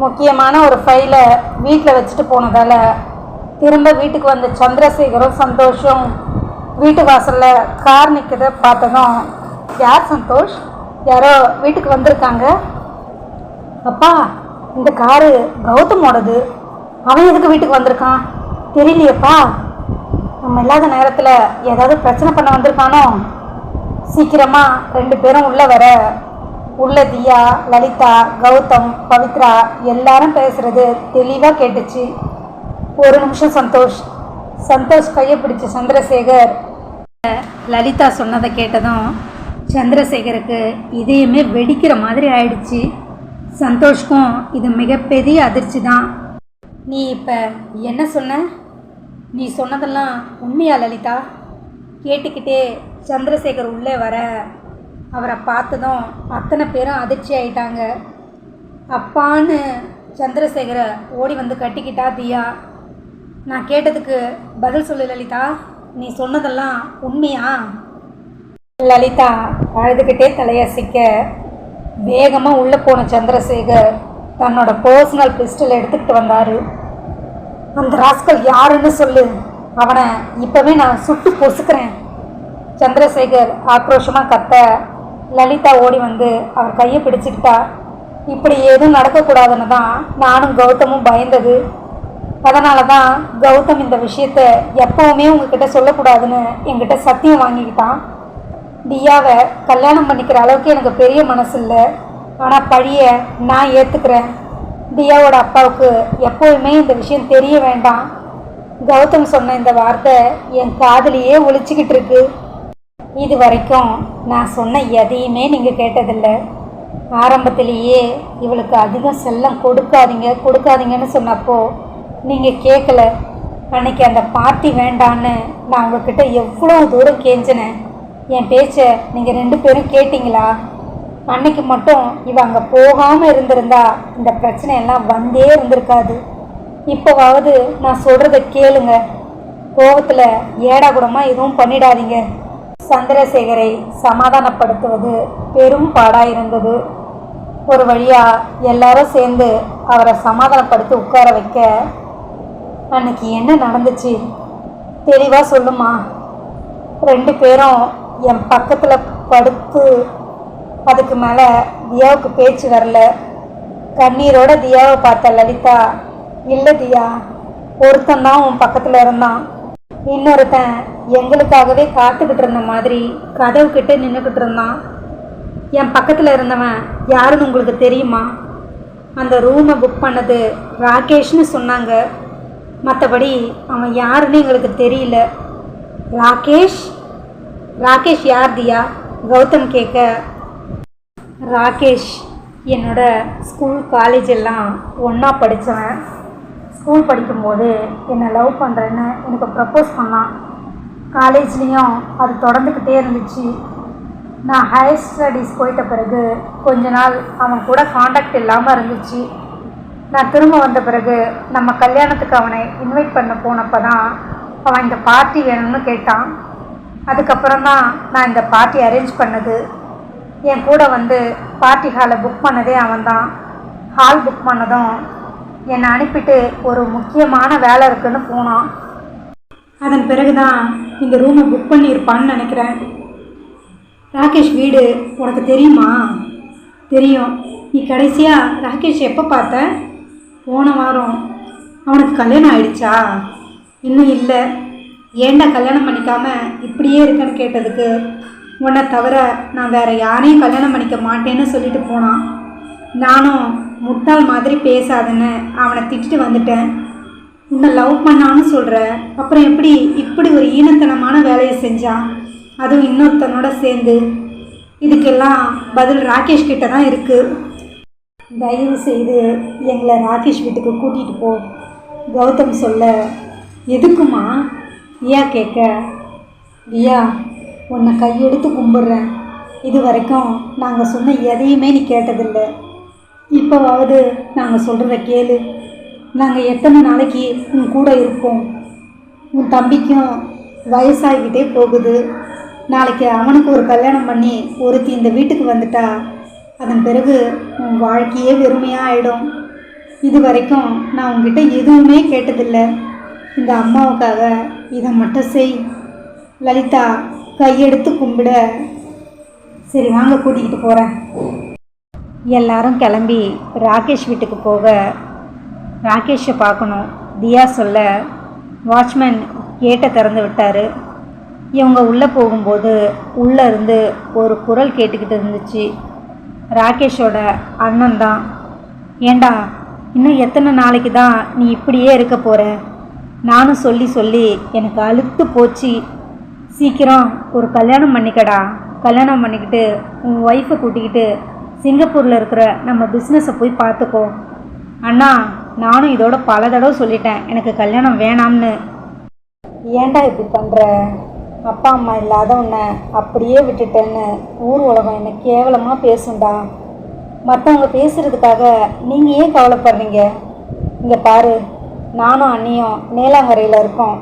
முக்கியமான ஒரு ஃபைலை வீட்டில் வச்சுட்டு போனதால் திரும்ப வீட்டுக்கு வந்த சந்திரசேகரும் சந்தோஷம் வீட்டு வாசலில் கார் நிற்கிறத பார்த்ததும் யார் சந்தோஷ்? யாரோ வீட்டுக்கு வந்திருக்காங்க? அப்பா இந்த காரு கௌதமோடது. அவன் எதுக்கு வீட்டுக்கு வந்திருக்கான்? தெரியலையேப்பா. நம்ம இல்லாத நேரத்தில் ஏதாவது பிரச்சனை பண்ண வந்திருக்கானோ? சீக்கிரமாக ரெண்டு பேரும் உள்ளே வர. உள்ள தியா லலிதா கௌதம் பவித்ரா எல்லாரும் பேசுகிறது தெளிவாக கேட்டுச்சு. ஒரு நிமிஷம் சந்தோஷ். சந்தோஷ் கையை பிடிச்ச சந்திரசேகர் லலிதா சொன்னதை கேட்டதும் சந்திரசேகருக்கு இதயமே வெடிக்கிற மாதிரி ஆயிடுச்சு. சந்தோஷ்க்கும் இது மிகப்பெரிய அதிர்ச்சி தான். நீ இப்போ என்ன சொன்ன? நீ சொன்னதெல்லாம் உண்மையா லலிதா? கேட்டுக்கிட்டே சந்திரசேகர் உள்ளே வர அவரை பார்த்ததும் அத்தனை பேரும் அதிர்ச்சி ஆயிட்டாங்க. அப்பான்னு சந்திரசேகரை ஓடி வந்து கட்டிக்கிட்டா தியா நான் கேட்டதுக்கு பதில் சொல்லு லலிதா. நீ சொன்னதெல்லாம் உண்மையா? லலிதா அழுதுகிட்டே தலையசிக்க வேகமாக உள்ளே போன சந்திரசேகர் தன்னோட பர்சனல் பிஸ்டல் எடுத்துக்கிட்டு வந்தார். அந்த ராஸ்கல் யாருன்னு சொல்லு. அவனை இப்போவே நான் சுட்டு பொசுக்கிறேன். சந்திரசேகர் ஆக்ரோஷமாக கத்த லலிதா ஓடி வந்து அவர் கையை பிடிச்சிக்கிட்டா இப்படி எதுவும் நடக்கக்கூடாதுன்னு தான் நானும் கௌதமும் பயந்தது. அதனால தான் கௌதம் இந்த விஷயத்த எப்பவுமே உங்ககிட்ட சொல்லக்கூடாதுன்னு என்கிட்ட சத்தியம் வாங்கிக்கிட்டான். தியாவை கல்யாணம் பண்ணிக்கிற அளவுக்கு எனக்கு பெரிய மனசு இல்லை ஆனால் பழியை நான் ஏற்றுக்கிறேன் தியாவோட அப்பாவுக்கு எப்போவுமே இந்த விஷயம் தெரிய வேண்டாம். கௌதம் சொன்ன இந்த வார்த்தை என் காதலியே ஒழிச்சிக்கிட்டு இருக்கு. இது வரைக்கும் நான் சொன்ன எதையுமே நீங்கள் கேட்டதில்லை. ஆரம்பத்திலேயே இவளுக்கு அதிகம் செல்லம் கொடுக்காதீங்க கொடுக்காதீங்கன்னு சொன்னப்போ நீங்கள் கேட்கல அன்னைக்கு அந்த பார்ட்டி வேண்டான்னு நான் உங்ககிட்ட எவ்வளோ தூரம் கெஞ்சினேன். என் பேச்சை நீங்கள் ரெண்டு பேரும் கேட்டிங்களா? அன்னைக்கு மட்டும் இவ அங்கே போகாமல் இருந்திருந்தா இந்த பிரச்சனையெல்லாம் வந்தே இருந்திருக்காது. இப்போவாவது நான் சொல்கிறத கேளுங்க. கோவத்தில் ஏடா கூடமாக எதுவும் பண்ணிடாதீங்க. சந்திரசேகரை சமாதானப்படுத்துவது பெரும் பாடாக இருந்தது ஒரு வழியாக எல்லாரும் சேர்ந்து அவரை சமாதானப்படுத்தி உட்கார வைக்க அன்னைக்கு என்ன நடந்துச்சு? தெளிவாக சொல்லுமா? ரெண்டு பேரும் என் பக்கத்தில் படுத்து அதுக்கு மேலே தியாவுக்கு பேச்சு வரல. கண்ணீரோட தியாவை பார்த்த லலிதா இல்லை தியா ஒருத்தன் தான் உன் பக்கத்தில் இருந்தான். இன்னொருத்தன் எங்களுக்காகவே காத்துக்கிட்டு இருந்த மாதிரி கதவுக்கிட்ட நின்றுக்கிட்டு இருந்தான். என் பக்கத்தில் இருந்தவன் யாருன்னு உங்களுக்கு தெரியுமா? அந்த ரூமை புக் பண்ணது ராகேஷ்னு சொன்னாங்க. மற்றபடி அவன் யாருன்னு எங்களுக்கு தெரியல. ராகேஷ்? ராகேஷ் யார் தியா கௌதம் கேட்க ராகேஷ் என்னோட ஸ்கூல் காலேஜ் எல்லாம் ஒன்றா படித்தவன் ஸ்கூல் படிக்கும்போது என்னை லவ் பண்ணுறேன்னு எனக்கு ப்ரப்போஸ் பண்ணான். காலேஜ்லேயும் அது தொடர்ந்துக்கிட்டே இருந்துச்சு. நான் ஹையர் ஸ்டடீஸ் போயிட்ட பிறகு கொஞ்ச நாள் அவன் கூட காண்டாக்ட் இல்லாமல் இருந்துச்சு. நான் திரும்ப வந்த பிறகு நம்ம கல்யாணத்துக்கு அவனை இன்வைட் பண்ண போனப்போ தான் அவன் இந்த பார்ட்டி வேணும்னு கேட்டான். அதுக்கப்புறம் தான் நான் இந்த பார்ட்டி அரேஞ்ச் பண்ணது. என் கூட வந்து பார்ட்டி ஹாலை புக் பண்ணதே அவன் தான். ஹால் புக் பண்ணதும் என்னை அனுப்பிட்டு ஒரு முக்கியமான வேலை இருக்குன்னு போனான். அதன் பிறகு தான் இந்த ரூமை புக் பண்ணியிருப்பான்னு நினைக்கிறேன். ராகேஷ் வீடு உனக்கு தெரியுமா? தெரியும். நீ கடைசியாக ராகேஷ் எப்போ பார்த்த? போன வாரம். அவனுக்கு கல்யாணம் ஆயிடுச்சா? இன்னும் இல்லை. ஏண்டா கல்யாணம் பண்ணிக்காம இப்படியே இருக்கேன்னு கேட்டதுக்கு உன்னை தவிர நான் வேறு யாரையும் கல்யாணம் பண்ணிக்க மாட்டேன்னு சொல்லிட்டு போனான். நானும் முட்டாள் மாதிரி பேசாதுன்னு அவனை திட்டிட்டு வந்துட்டேன். உன்னை லவ் பண்ணான்னு சொல்கிற அப்புறம் எப்படி இப்படி ஒரு ஈனத்தனமான வேலையை செஞ்சான் அதுவும் இன்னொருத்தனோட சேர்ந்து. இதுக்கெல்லாம் பதில் ராகேஷ் கிட்ட தான் இருக்குது தயவு செய்து எங்களை ராகேஷ் வீட்டுக்கு கூட்டிகிட்டு போ. கௌதம் சொல்ல எதுக்குமா? ரியா கேட்க. வியா உன்னை கையெடுத்து கும்பிட்றேன். இது வரைக்கும் நாங்கள் சொன்ன எதையுமே நீ கேட்டதில்லை. இப்போவாவது நாங்கள் சொல்கிறத கேளு. நாங்கள் எத்தனை நாளைக்கு உன் கூட இருப்போம்? உன் தம்பிக்கும் வயசாகிக்கிட்டே போகுது. நாளைக்கு அவனுக்கு ஒரு கல்யாணம் பண்ணி ஒருத்தி இந்த வீட்டுக்கு வந்துட்டா அதன் பிறகு உன் வாழ்க்கையே வெறுமையாக ஆகிடும் இது வரைக்கும் நான் உங்ககிட்ட எதுவுமே கேட்டதில்லை. இந்த அம்மாவுக்காக இதை மட்டும் செய். லலிதா கையெடுத்து கும்பிட. சரி வாங்க கூட்டிக்கிட்டு போகிறேன் எல்லாரும் கிளம்பி ராகேஷ் வீட்டுக்கு போக ராகேஷை பார்க்கணும். தியா சொல்ல வாட்ச்மேன் கேட்டை திறந்து விட்டார். இவங்க உள்ளே போகும்போது உள்ளே இருந்து ஒரு குரல் கேட்டுக்கிட்டு இருந்துச்சு. ராகேஷோட அண்ணன் தான். ஏண்டா இன்னும் எத்தனை நாளைக்கு தான் நீ இப்படியே இருக்க போகிற நானும் சொல்லி சொல்லி எனக்கு அழுத்து போச்சு. சீக்கிரம் ஒரு கல்யாணம் பண்ணிக்கடா. கல்யாணம் பண்ணிக்கிட்டு உன் ஒய்ஃபை கூட்டிக்கிட்டு சிங்கப்பூரில் இருக்கிற நம்ம பிஸ்னஸை போய் பார்த்துக்கோ. அண்ணா நானும் இதோட பல தடவை சொல்லிட்டேன் எனக்கு கல்யாணம் வேணாம்னு. ஏன்டா இப்படி பண்ணுற அப்பா அம்மா இல்லாத உன்னை அப்படியே விட்டுட்டேன்னு ஊர் உலகம் என்னை கேவலமாக பேசுண்டா மற்றவங்க பேசுகிறதுக்காக நீங்கள் ஏன் கவலைப்படுறீங்க? இங்கே பாரு நானும் அண்ணியும் நேலாங்கரையில் இருக்கோம்.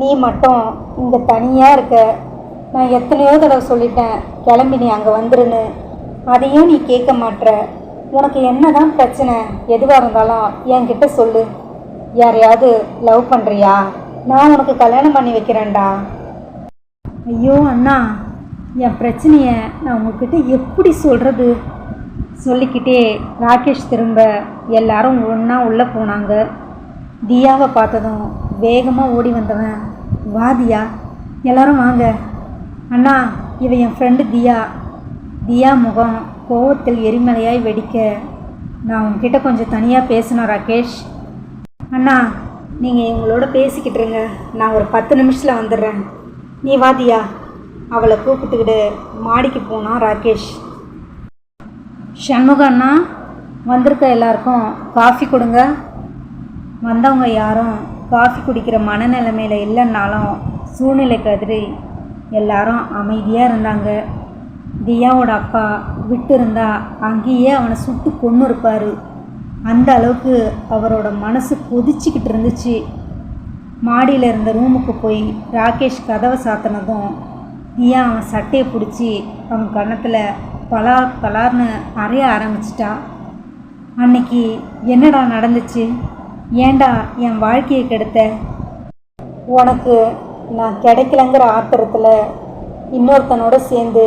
நீ மட்டும் இங்கே தனியாக இருக்க. நான் எத்தனையோ தடவை சொல்லிட்டேன் கிளம்பி நீ அங்கே வந்துருன்னு. அதையும் நீ கேட்க மாட்ற. உனக்கு என்னதான் பிரச்சனை? எதுவாக இருந்தாலும் என்கிட்ட சொல்லு. யாரையாவது லவ் பண்ணுறியா நான் உனக்கு கல்யாணம் பண்ணி வைக்கிறேன்டா. ஐயோ அண்ணா என் பிரச்சனையை நான் உங்ககிட்ட எப்படி சொல்கிறது சொல்லிக்கிட்டே ராகேஷ் திரும்ப எல்லாரும் ஒன்றா உள்ளே போனாங்க. தியாவை பார்த்ததும் வேகமாக ஓடி வந்தவன் வா தியா எல்லாரும் வாங்க. அண்ணா இவன் என் ஃப்ரெண்டு தியா. தியா முகம் கோவத்தில் எரிமலையாய் வெடிக்க நான் உங்ககிட்ட கொஞ்சம் தனியாக பேசணும் ராகேஷ். அண்ணா நீங்கள் இவங்களோட பேசிக்கிட்டு இருங்க. நான் ஒரு பத்து நிமிஷத்தில் வந்துடுறேன். நீ வாதியா? அவளை கூப்பிட்டுக்கிட்டு மாடிக்கு போனான் ராகேஷ். சண்முகண்ணா அண்ணா வந்திருக்க எல்லாருக்கும் காஃபி கொடுங்க. வந்தவங்க யாரும் காஃபி குடிக்கிற மனநிலைமையில் இல்லைன்னாலும் சூழ்நிலை கதிரி எல்லாரும் அமைதியாக இருந்தாங்க. தியாவோட அப்பா விட்டு இருந்தா அங்கேயே அவனை சுட்டு கொன்று இருப்பார் அந்த அளவுக்கு அவரோட மனசு கொதிச்சிக்கிட்டு இருந்துச்சு. மாடியில் இருந்த ரூமுக்கு போய் ராகேஷ் கதவை சாத்தினதும் தியா அவன் சட்டையை பிடிச்சி அவன் கன்னத்தில் பலார் பலார்னு அறைய ஆரம்பிச்சிட்டா. அன்னைக்கு என்னடா நடந்துச்சு? ஏன்டா என் வாழ்க்கையை கெடுத்த? உனக்கு நான் கிடைக்கலங்கிற ஆத்திரத்தில் இன்னொருத்தனோட சேர்ந்து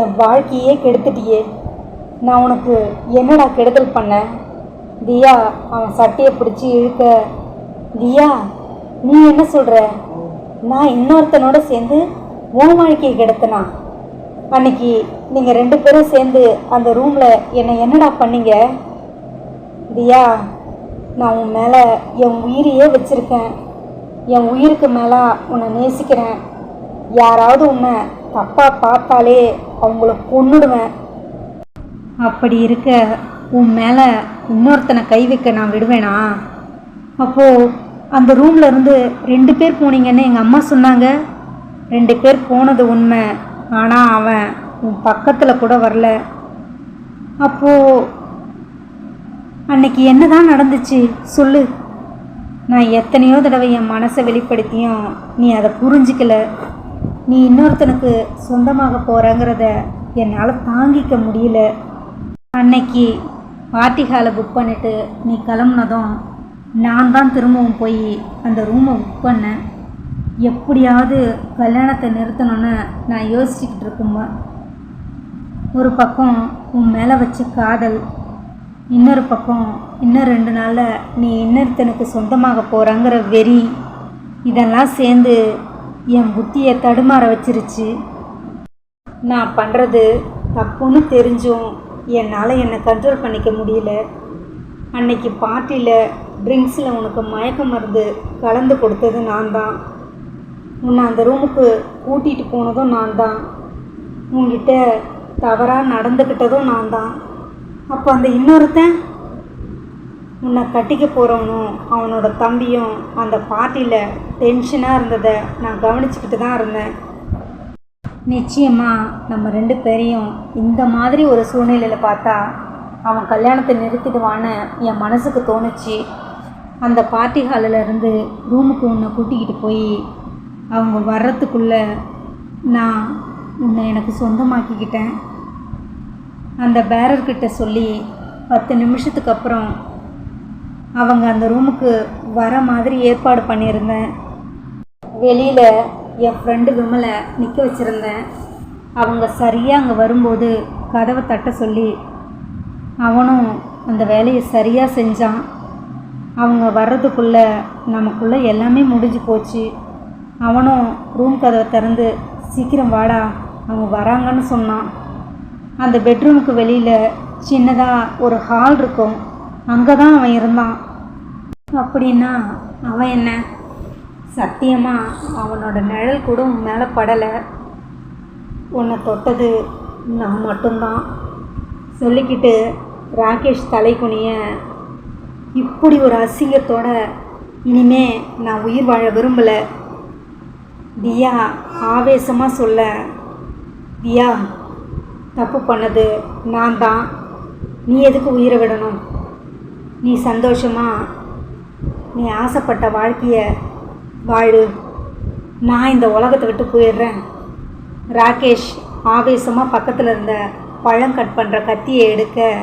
என் வாழ்க்கையே கெடுத்துட்டியே. நான் உனக்கு என்னடா கெடுதல் பண்ணேன் தியா அவன் சட்டையை பிடிச்சி இழுக்க. தியா நீ என்ன சொல்கிற நான் இன்னொருத்தனோட சேர்ந்து உன் வாழ்க்கையை கெடுத்தனா? அன்னைக்கு நீங்கள் ரெண்டு பேரும் சேர்ந்து அந்த ரூமில் என்னை என்னடா பண்ணீங்க? தியா நான் உன் மேலே என் உயிரையே வச்சுருக்கேன். என் உயிருக்கு மேலே உன்னை நேசிக்கிறேன். யாராவது உன்னை தப்பாக பார்த்தாலே அவங்கள கொன்னுடுவேன். அப்படி இருக்க உன் மேலே இன்னொருத்தனை கை வைக்க நான் விடுவேனா? அப்போது அந்த ரூமில் இருந்து ரெண்டு பேர் போனீங்கன்னு எங்கள் அம்மா சொன்னாங்க. ரெண்டு பேர் போனது உண்மை. ஆனால் அவன் உன் பக்கத்தில் கூட வரல. அப்போது அன்னைக்கு என்னதான் நடந்துச்சு? சொல்லு. நான் எத்தனையோ தடவை என் மனசை வெளிப்படுத்தியும் நீ அதை புரிஞ்சிக்கல. நீ இன்னொருத்தனுக்கு சொந்தமாக போகிறங்கிறத என்னால் தாங்கிக்க முடியல. அன்னைக்கு பார்ட்டி ஹாலை புக் பண்ணிட்டு நீ கிளம்புனதும் நான் தான் திரும்பவும் போய் அந்த ரூமை புக் பண்ணேன். எப்படியாவது கல்யாணத்தை நிறுத்தணும்னு நான் யோசிச்சுக்கிட்டு இருக்கும்போது ஒரு பக்கம் உன் மேலே வச்ச காதல் இன்னொரு பக்கம் இன்னும் ரெண்டு நாளில் நீ இன்னொருத்தனுக்கு சொந்தமாக போகிறாங்கிற வெறி இதெல்லாம் சேர்ந்து என் புத்தியை தடுமாற வச்சிருச்சு. நான் பண்ணுறது தப்புன்னு தெரிஞ்சும் என்னால் என்னை கண்ட்ரோல் பண்ணிக்க முடியல. அன்னைக்கு பார்ட்டியில் ட்ரிங்க்ஸில் உனக்கு மயக்க மருந்து கலந்து கொடுத்தது நான் தான். உன்னை அந்த ரூமுக்கு கூட்டிகிட்டு போனதும் நான் தான். உங்ககிட்ட தவறாக நடந்துக்கிட்டதும் நான் தான். அப்போ அந்த இன்னொருத்தன் உன்னை கட்டிக்க போகிறவனும் அவனோட தம்பியும் அந்த பார்ட்டியில் டென்ஷனாக இருந்ததை நான் கவனிச்சுக்கிட்டு தான் இருந்தேன். நிச்சயமாக நம்ம ரெண்டு பேரையும் இந்த மாதிரி ஒரு சூழ்நிலையில் பார்த்தா அவன் கல்யாணத்தை நிறுத்திடுவான்னு என் மனசுக்கு தோணுச்சு. அந்த பார்ட்டி ஹாலில் இருந்து ரூமுக்கு உன்னை கூட்டிக்கிட்டு போய் அவங்க வர்றதுக்குள்ளே நான் உன்னை எனக்கு சொந்தமாக்கிக்கிட்டேன். அந்த பேரர்கிட்ட சொல்லி பத்து நிமிஷத்துக்கு அப்புறம் அவங்க அந்த ரூமுக்கு வர மாதிரி ஏற்பாடு பண்ணியிருந்தேன். வெளியில் என் ஃப்ரெண்டு விமலை நிற்க வச்சுருந்தேன். அவங்க சரியாக அங்கே வரும்போது கதவை தட்ட சொல்லி அவனும் அந்த வேலையை சரியாக செஞ்சான். அவங்க வர்றதுக்குள்ளே நமக்குள்ளே எல்லாமே முடிஞ்சு போச்சு. அவனும் ரூம் கதவை திறந்து சீக்கிரம் வாடா அவங்க வராங்கன்னு சொன்னான். அந்த பெட்ரூமுக்கு வெளியில் சின்னதாக ஒரு ஹால் இருக்கும். அங்கே தான் அவன் இருந்தான். அப்படின்னா அவன் என்ன? சத்தியமாக அவனோட நிழல் கூட உன் மேலே படலை. உன்னை தொட்டது நான் மட்டும்தான். சொல்லிக்கிட்டு ராகேஷ் தலை குனிய இப்படி ஒரு அசிங்கத்தோட இனிமே நான் உயிர் வாழ விரும்பலை. தியா ஆவேசமாக சொல்ல தியா தப்பு பண்ணது நான் தான் நீ எதுக்கு உயிரை விடணும்? நீ சந்தோஷமா? நீ ஆசைப்பட்ட வாழ்க்கையை வாழு. நான் இந்த உலகத்தை விட்டு போயிடுறேன். ராகேஷ் ஆவேசமாக பக்கத்தில் இருந்த பழம் கட் பண்ணுற கத்தியை எடுக்க